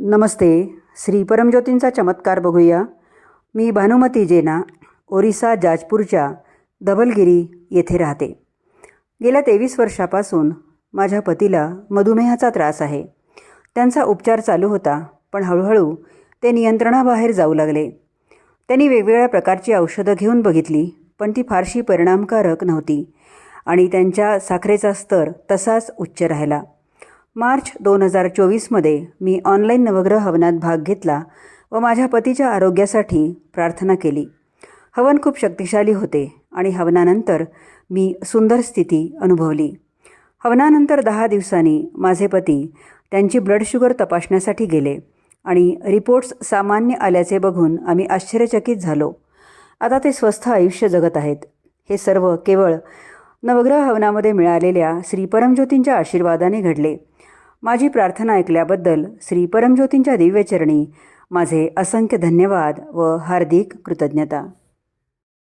नमस्ते श्री परमज्योतींचा चमत्कार बघूया. मी भानुमती जेना ओरिसा जाजपूरच्या धबलगिरी येथे राहते. गेल्या तेवीस वर्षापासून माझ्या पतीला मधुमेहाचा त्रास आहे. त्यांचा उपचार चालू होता पण हळूहळू ते नियंत्रणाबाहेर जाऊ लागले. त्यांनी वेगवेगळ्या प्रकारची औषधं घेऊन बघितली पण ती फारशी परिणामकारक नव्हती आणि त्यांच्या साखरेचा स्तर तसाच उच्च राहिला. मार्च दोन हजार चोवीसमध्ये मी ऑनलाईन नवग्रह हवनात भाग घेतला व माझ्या पतीच्या आरोग्यासाठी प्रार्थना केली. हवन खूप शक्तिशाली होते आणि हवनानंतर मी सुंदर स्थिती अनुभवली. हवनानंतर दहा दिवसांनी माझे पती त्यांची ब्लड शुगर तपासण्यासाठी गेले आणि रिपोर्ट्स सामान्य आल्याचे बघून आम्ही आश्चर्यचकित झालो. आता ते स्वस्थ आयुष्य जगत आहेत. हे सर्व केवळ नवग्रह हवनामध्ये मिळालेल्या श्री परमज्योतींच्या आशीर्वादाने घडले. माझी प्रार्थना ऐकल्याबद्दल श्री परमज्योतींच्या दिव्यचरणी. माझे असंख्य धन्यवाद व हार्दिक कृतज्ञता.